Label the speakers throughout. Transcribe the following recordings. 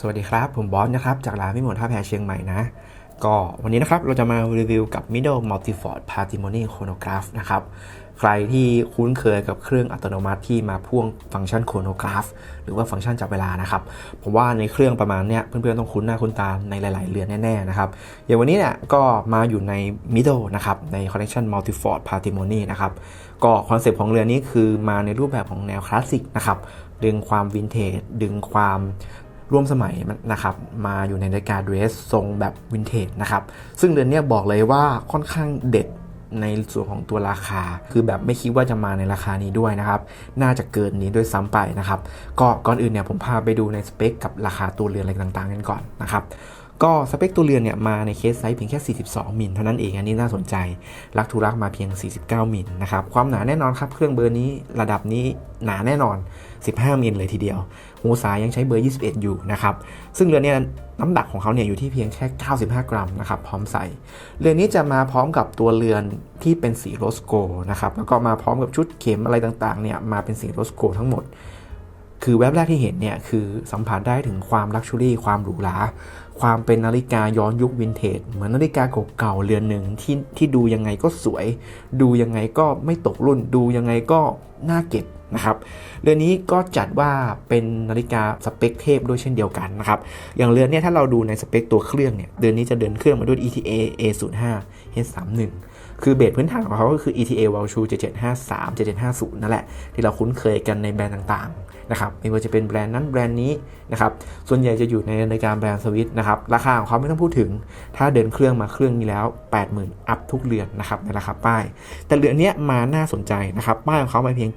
Speaker 1: สวัสดีครับ ผมบอสนะครับ จากร้านพิมลท่าแพเชียงใหม่นะ ก็วันนี้นะครับเราจะมารีวิวกับ Middle Multiford Partimony Chronograph นะครับ ใครที่คุ้นเคยกับเครื่องอัตโนมัติที่มาพ่วงฟังก์ชัน Chronograph หรือว่าฟังก์ชันจับเวลานะครับ ผมว่าในเครื่องประมาณเนี้ยเพื่อนๆต้องคุ้นหน้าคุ้นตาในหลาย ๆ เรือนแน่ ๆ นะครับ อย่างวันนี้เนี่ยก็มาอยู่ใน Middle นะครับใน Collection Multiford Partimony นะครับก็คอนเซปต์ของเรือนนี้คือมาในรูปแบบของแนวคลาสสิกนะครับดึงความวินเทจดึงความ ร่วมสมัยนะครับมาอยู่ในนาฬิกาเดรสทรงแบบวินเทจนะครับซึ่งเรือนนี้บอกเลยว่าค่อนข้างเด็ดในส่วนของตัวราคา คือแบบไม่คิดว่าจะมาในราคานี้ด้วยนะครับ น่าจะเกินนี้ด้วยซ้ำไปนะครับ ก็ก่อนอื่นเนี่ยผมพาไปดูในสเปคกับราคาตัวเรือนอะไรต่างๆกันก่อนนะครับก็สเปคตัวเรือนเนี่ยมาในเคสไซส์เพียงแค่ 42 มิลเท่านั้นเองอันนี้น่าสนใจรักทูรักมาเพียง 49 มิลนะครับ ความหนาแน่นอนครับ เครื่องเบอร์นี้ระดับนี้หนาแน่นอน 15 มิลเลยทีเดียวหูสายยังใช้เบอร์ 21 อยู่นะครับ ซึ่งเรือนนี้น้ำหนักของเขาเนี่ยอยู่ที่เพียงแค่ 95 กรัมนะครับพร้อมใส่ เรือนนี้จะมาพร้อมกับตัวเรือนที่เป็นสีโรสโกนะครับแล้วก็มาพร้อมกับชุดเข็มอะไรต่างๆเนี่ยมาเป็นสีโรสโกทั้งหมด คือแวบแรกที่เห็นเนี่ยคือสัมผัสได้ถึงความลักชัวรี่ความหรูหรา ความเป็นนาฬิกาย้อนยุควินเทจเหมือนนาฬิกาเก่าๆเรือนหนึ่งที่ที่ดูยังไงก็สวย ดูยังไงก็ไม่ตกรุ่น ดูยังไงก็น่าเก็บนะครับเรือนนี้ก็จัดว่าเป็นนาฬิกาสเปคเทพด้วยเช่นเดียวกันนะครับอย่างเรือนนี้ถ้าเราดูในสเปคตัวเครื่องเนี่ยเดือนนี้จะเดินเครื่องมาด้วย ETA A05 H31 คือเบสพื้นฐานของเขาก็คือ ETA w a l s h u 7753 7750 นั่นแหละ ที่เราคุ้นเคยกันในแบรนด์ต่างๆนะครับไม่ว่าจะเป็นแบรนด์นั้นแบรนด์นี้นะครับส่วนใหญ่จะอยู่ในนาฬิกาแบรนด์สวิตนะครับราคาของเขาไม่ต้องพูดถึง ถ้าเดินเครื่องมาเครื่องนี้แล้ว 80,000 อัพทุกเรือนนะครับในราคาป้าย แต่เรือนนี้มาน่าสนใจนะครับป้ายของเขามาเพียง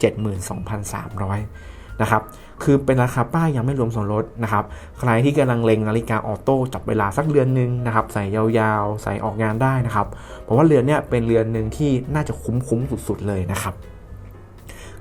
Speaker 1: 72,300 นะครับคือเป็นราคาป้ายยังไม่รวมส่วนลดนะครับใครที่กำลังเล็งนาฬิกาออโต้จับเวลาสักเรือนหนึ่งนะครับใส่ยาวๆ ใส่ออกงานได้นะครับผมว่าเรือนเนี้ยเป็นเรือนหนึ่งที่น่าจะคุ้มๆสุดๆเลยนะครับ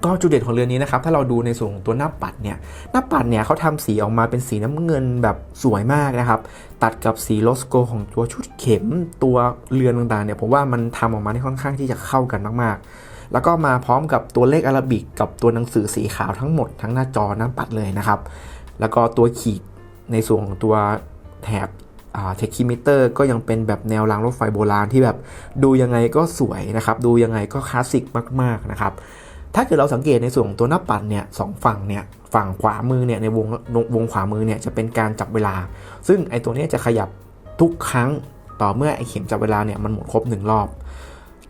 Speaker 1: ก็จุดเด่นของเรือนนี้นะครับถ้าเราดูในส่วนของตัวหน้าปัดเนี่ยหน้าปัดเนี่ยเขาทำสีออกมาเป็นสีน้ำเงินแบบสวยมากนะครับ ตัดกับสีโลสโกของตัวชุดเข็มตัวเรือนต่างๆเนี่ยผมว่ามันทำออกมาได้ค่อนข้างที่จะเข้ากันมากๆ แล้วก็มาพร้อมกับตัวเลขอาราบิกกับตัวหนังสือสีขาวทั้งหมดทั้งหน้าจอหน้าปัดเลยนะครับ แล้วก็ตัวขีดในส่วนของตัวแถบเทคิมิเตอร์ก็ยังเป็นแบบแนวรางรถไฟโบราณที่แบบดูยังไงก็สวยนะครับ ดูยังไงก็คลาสสิกมากๆนะครับ ถ้าเกิดเราสังเกตในส่วนของตัวหน้าปัดเนี่ยสองฝั่งเนี่ยฝั่งขวามือเนี่ยในวงวงขวามือเนี่ยจะเป็นการจับเวลา ซึ่งไอ้ตัวนี้จะขยับทุกครั้งต่อเมื่อไอ้เข็มจับเวลาเนี่ยมันหมดครบหนึ่งรอบ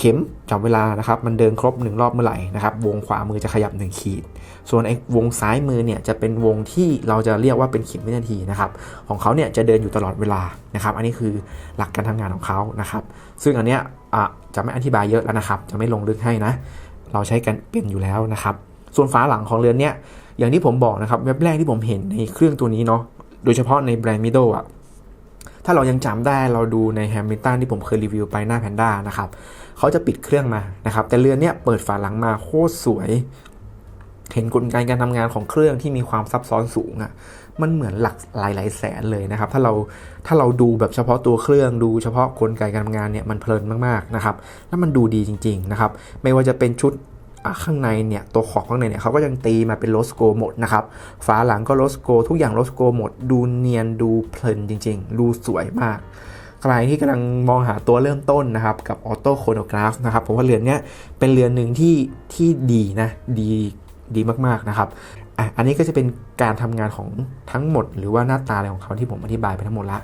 Speaker 1: เข็มจับเวลานะครับมันเดินครบหนึ่งรอบเมื่อไหร่นะครับวงขวามือจะขยับ 1 ขีด ส่วนไอ้วงซ้ายมือเนี่ยจะเป็นวงที่เราจะเรียกว่าเป็นเข็มวินาทีนะครับของเขาเนี่ยจะเดินอยู่ตลอดเวลานะครับอันนี้คือหลักการทำงานของเขานะครับซึ่งอันเนี้ยจะไม่อธิบายเยอะแล้วนะครับ จะไม่ลงลึกให้นะเราใช้กันเป็นอยู่แล้วนะครับส่วนฝาหลังของเรือนเนี่ยอย่างที่ผมบอกนะครับเว็บแรกที่ผมเห็นในเครื่องตัวนี้เนาะโดยเฉพาะในแบรนด์มิด d อะถ้าเรายังจำได้เราดูในแฮมิลตันที่ผมเคยรีวิวไปหน้าแพนด้านะครับ เขาจะปิดเครื่องมานะครับ แต่เรือนเนี่ยเปิดฝาหลังมาโคตรสวย เห็นกลไกการทำงานของเครื่องที่มีความซับซ้อนสูงอะ่ะมันเหมือนหลักหลายหลายแสนเลยนะครับ ถ้าเราถ้าเราดูแบบเฉพาะตัวเครื่องดูเฉพาะกลไกการทำงานเนี่ยมันเพลินมากๆนะครับ แล้วมันดูดีจริง ๆนะครับ ไม่ว่าจะเป็นชุดข้างในเนี่ยตัวขอบข้างในเนี่ยเขาก็ยังตีมาเป็นโลสโกหมดนะครับฝาหลังก็โลสโกทุกอย่างโลสโกหมด ดูเนียนดูเพลินจริง ๆ ดูสวยมาก ใครที่กำลังมองหาตัวเริ่มต้นนะครับ กับออโต้โคโนกราฟนะครับผมว่าเรือนเนี้ยเป็นเรือนหนึ่งที่ที่ดีนะดีดีมากๆนะครับอะอันนี้ก็จะเป็นการทำงานของทั้งหมด หรือว่าหน้าตาอะไรของเขาที่ผมอธิบายไปทั้งหมดละ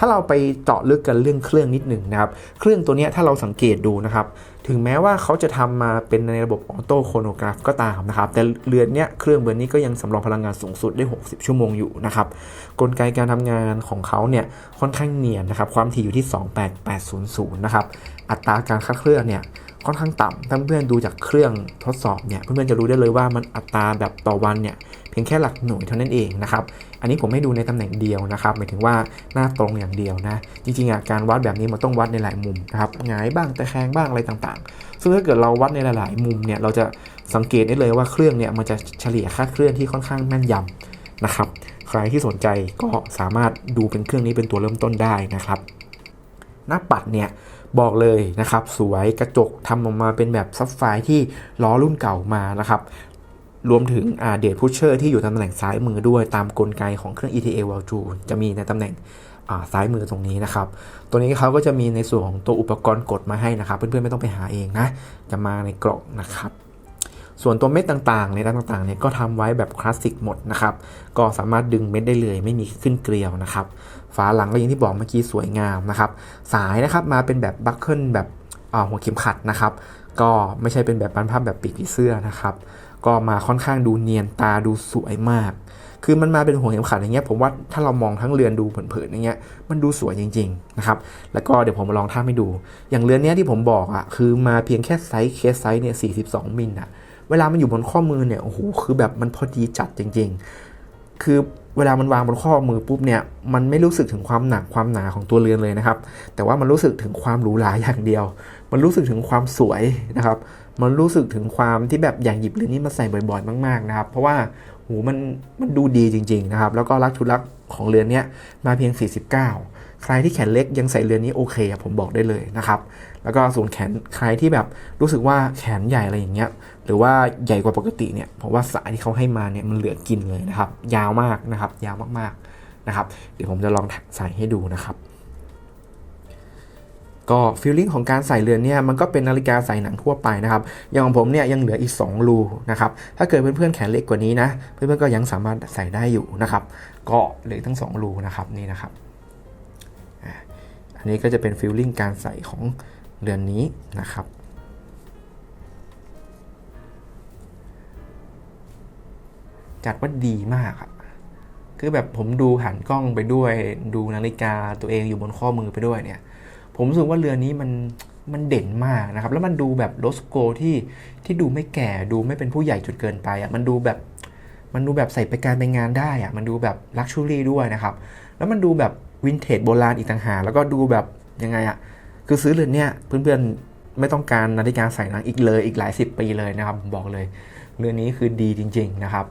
Speaker 1: ถ้าเราไปเจาะลึกกันเรื่องเครื่องนิดหนึ่งนะครับเครื่องตัวนี้ถ้าเราสังเกตดูนะครับ ถึงแม้ว่าเขาจะทำมาเป็นในระบบออโต้โคโนกราฟก็ตามนะครับ แต่เรือนเนี้ยเครื่องเบอร์นี้ก็ยังสำรองพลังงานสูงสุดได้ 60 ชั่วโมงอยู่นะครับกลไกการทำงานของเขาเนี่ยค่อนข้างเนียนนะครับความถี่อยู่ที่ 28800 นะครับอัตราการคัดเคลื่อนเนี่ยค่อนข้างต่ำถ้าเพื่อนๆดูจากเครื่องทดสอบเนี่ยเพื่อนๆจะรู้ได้เลยว่ามันอัตราแบบต่อวันเนี่ย เพียงแค่หลักหน่วยเท่านั้นเองนะครับ อันนี้ผมให้ดูในตำแหน่งเดียวนะครับ หมายถึงว่าหน้าตรงอย่างเดียวนะ จริงๆการวัดแบบนี้มันต้องวัดในหลายมุมนะครับหงายบ้างตะแคงบ้างอะไรต่างๆ ซึ่งถ้าเกิดเราวัดในหลายๆ มุมเนี่ยเราจะสังเกตได้เลยว่าเครื่องเนี่ยมันจะเฉลี่ยค่าเคลื่อนที่ค่อนข้างแม่นยำนะครับ ใครที่สนใจก็สามารถดูเป็นเครื่องนี้เป็นตัวเริ่มต้นได้นะครับ หน้าปัดเนี่ยบอกเลยนะครับ สวยกระจกทำออกมาเป็นแบบซับไฟที่ล้อรุ่นเก่ามานะครับ รวมถึงเดทพุชเชอร์ที่อยู่ตำแหน่งซ้ายมือด้วยตามกลไกของเครื่อง ETA v a l j u จะมีในตำแหน่งซ้ายมือตรงนี้นะครับ ตัวนี้เขาก็จะมีในส่วนของตัวอุปกรณ์กดมาให้นะครับ เพื่อนๆไม่ต้องไปหาเองนะ จะมาในกล่องนะครับ ส่วนตัวเม็ดต่างๆ ในด้านต่างๆเนี่ยก็ทำไว้แบบคลาสสิกหมดนะครับ ก็สามารถดึงเม็ดได้เลยไม่มีขึ้นเกลียวนะครับ ฝาหลังก็อย่างที่บอกเมื่อกี้สวยงามนะครับ สายนะครับมาเป็นแบบบัคเกิลแบบหัวเข็มขัดนะครับ ก็ไม่ใช่เป็นแบบบันภาพแบบปีกผีเสื้อนะครับ ก็มาค่อนข้างดูเนียนตาดูสวยมาก คือมันมาเป็นหัวเข็มขัดอย่างเงี้ยผมว่าถ้าเรามองทั้งเรือนดูเผินๆอย่างเงี้ยมันดูสวยจริงๆนะครับแล้วก็เดี๋ยวผมมาลองท่าให้ดู อย่างเรือนเนี้ยที่ผมบอกอะคือมาเพียงแค่ไซส์เคสไซส์เนี่ย42มิลอะเวลามันอยู่บนข้อมือเนี่ยโอ้โหคือแบบมันพอดีจัดจริง ๆ คือเวลามันวางบนข้อมือปุ๊บเนี่ยมันไม่รู้สึกถึงความหนักความหนาของตัวเรือนเลยนะครับ แต่ว่ามันรู้สึกถึงความหรูหราอย่างเดียว มันรู้สึกถึงความสวยนะครับ มันรู้สึกถึงความที่แบบอยากหยิบเรือนนี้มาใส่บ่อยๆ มากๆนะครับ เพราะว่าโหมันมันดูดีจริงๆนะครับ แล้วก็ลักชุลักของเรือนเนี้ยมาเพียง 49 ใครที่แขนเล็กยังใส่เรือนนี้โอเคผมบอกได้เลยนะครับ แล้วก็ส่วนแขนใครที่แบบรู้สึกว่าแขนใหญ่อะไรอย่างเงี้ย หรือว่าใหญ่กว่าปกติเนี่ยผมว่าสายที่เขาให้มาเนี่ยมันเหลือกินเลยนะครับ ยาวมากนะครับ ยาวมากๆนะครับ เดี๋ยวผมจะลองใส่ให้ดูนะครับ ก็ฟีลลิ่งของการใส่เรือนเนี่ยมันก็เป็นนาฬิกาใส่หนังทั่วไปนะครับอย่างของผมเนี่ยยังเหลืออีก 2 รูนะครับถ้าเกิดเพื่อนๆแขนเล็กกว่านี้นะเพื่อนๆก็ยังสามารถใส่ได้อยู่นะครับก็เหลือทั้ง 2 รูนะครับนี่นะครับอันนี้ก็จะเป็นฟีลลิ่งการใส่ของเรือนนี้นะครับจัดว่าดีมากอะคือแบบผมดูหันกล้องไปด้วยดูนาฬิกาตัวเองอยู่บนข้อมือไปด้วยเนี่ย ผมรู้สึกว่าเรือนี้มันมันเด่นมากนะครับ แล้วมันดูแบบโลสโกที่ที่ดูไม่แก่ดูไม่เป็นผู้ใหญ่จุดเกินไปอะมันดูแบบมันดูแบบใส่ไปการไปงานได้อะมันดูแบบลักชูรี่ด้วยนะครับ แล้วมันดูแบบวินเทจโบราณอีกต่างหากแล้วก็ดูแบบยังไงอะคือซื้อเรือนเนี้ยเพื่อนๆไม่ต้องการนาฬิกาใส่นังอีกเลยอีกหลายสิบปีเลยนะครับผมบอกเลยเรือนนี้คือดีจริง ๆนะครับ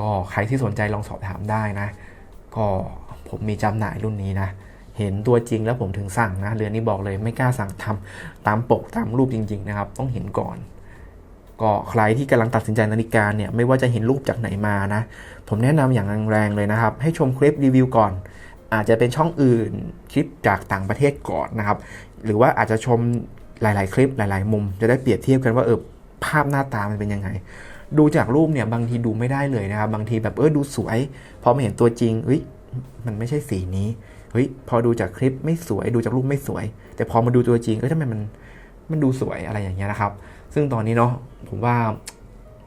Speaker 1: ก็ใครที่สนใจลองสอบถามได้นะ ก็ผมมีจำหน่ายรุ่นนี้นะ เห็นตัวจริงแล้วผมถึงสั่งนะเรือนนี้บอกเลยไม่กล้าสั่งทำตามปกตามรูปจริง ๆ นะครับ ต้องเห็นก่อน ก็ใครที่กำลังตัดสินใจนาฬิกาเนี่ยไม่ว่าจะเห็นรูปจากไหนมานะ ผมแนะนำอย่างแรงๆเลยนะครับ ให้ชมคลิปรีวิวก่อน อาจจะเป็นช่องอื่นคลิปจากต่างประเทศก่อนนะครับ หรือว่าอาจจะชมหลาย ๆ คลิปหลาย ๆ มุม จะได้เปรียบเทียบกันว่าเออภาพหน้าตามันเป็นยังไงดูจากรูปเนี่ยบางทีดูไม่ได้เลยนะครับ บางทีแบบเออดูสวย พอมาเห็นตัวจริงเฮ้ยมันไม่ใช่สีนี้ เฮ้ยพอดูจากคลิปไม่สวยดูจากรูปไม่สวย แต่พอมาดูตัวจริงเออทำไมมันมันดูสวยอะไรอย่างเงี้ยนะครับ ซึ่งตอนนี้เนาะผมว่า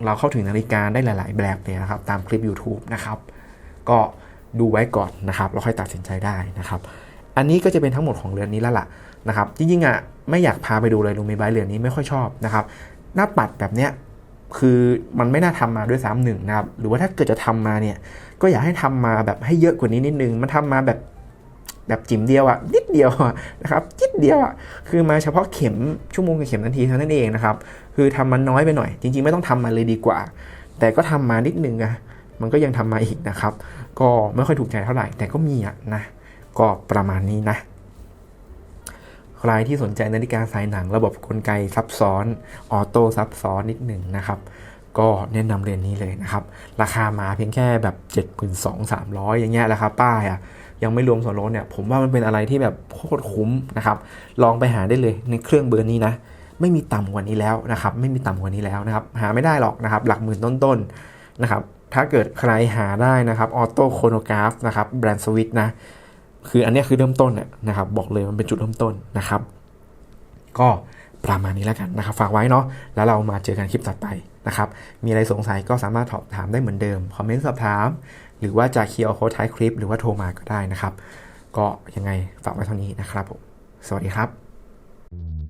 Speaker 1: เราเข้าถึงนาฬิกาได้หลาย ๆ แบบเลยนะครับ ตามคลิป YouTube นะครับ ก็ดูไว้ก่อนนะครับแล้วค่อยตัดสินใจได้นะครับ อันนี้ก็จะเป็นทั้งหมดของเรือนนี้แล้วล่ะนะครับ จริงๆอะไม่อยากพาไปดูเลยลูมิบายเรือนนี้ไม่ค่อยชอบนะครับ หน้าปัดแบบเนี้ยคือมันไม่น่าทำมาด้วยซ้ำหนึ่งนะครับ หรือว่าถ้าเกิดจะทำมาเนี่ย ก็อยากให้ทำมาแบบให้เยอะกว่านี้นิดนึง มันทำมาแบบ แบบจิ๋มเดียวอะนิดเดียวอะนะครับจิดเดียวอะคือมาเฉพาะเข็มชั่วโมงกับเข็มนาทีเท่านั้นเองนะครับ คือทำมันน้อยไปหน่อย จริง ๆ ไม่ต้องทำมาเลยดีกว่า แต่ก็ทำมานิดนึงอะมันก็ยังทำมาอีกนะครับ ก็ไม่ค่อยถูกใจเท่าไหร่ แต่ก็มีอะนะ ก็ประมาณนี้นะใครที่สนใจนาฬิกาสายหนังระบบกลไกซับซ้อน ออโต้ซับซ้อนนิดหนึ่งนะครับ ก็แนะนำเรือนนี้เลยนะครับ ราคามาเพียงแค่แบบ 7 2 0 0 300อย่างเงี้ยราคาป้ายอะ ยังไม่รวมส่วนลดเนี่ยผมว่ามันเป็นอะไรที่แบบโคตรคุ้มนะครับลองไปหาได้เลยในเครื่องเบอร์นี้นะไม่มีต่ำกว่านี้แล้วนะครับไม่มีต่ำกว่านี้แล้วนะครับหาไม่ได้หรอกนะครับหลักหมื่นต้นๆนะครับถ้าเกิดใครหาได้นะครับออโต้โคโนกราฟนะครับแบรนด์สวิตนะคืออันนี้คือเริ่มต้นเนี่ยนะครับบอกเลยมันเป็นจุดเริ่มต้นนะครับ ก็ประมาณนี้แล้วกันนะครับ ฝากไว้เนาะแล้วเรามาเจอกันคลิปต่อไปนะครับ มีอะไรสงสัยก็สามารถสอบถามได้เหมือนเดิม คอมเมนต์สอบถาม หรือว่าจะเคียร์โค้ดท้ายคลิป หรือว่าโทรมาก็ได้นะครับ ก็ยังไงฝากไว้เท่านี้นะครับผม สวัสดีครับ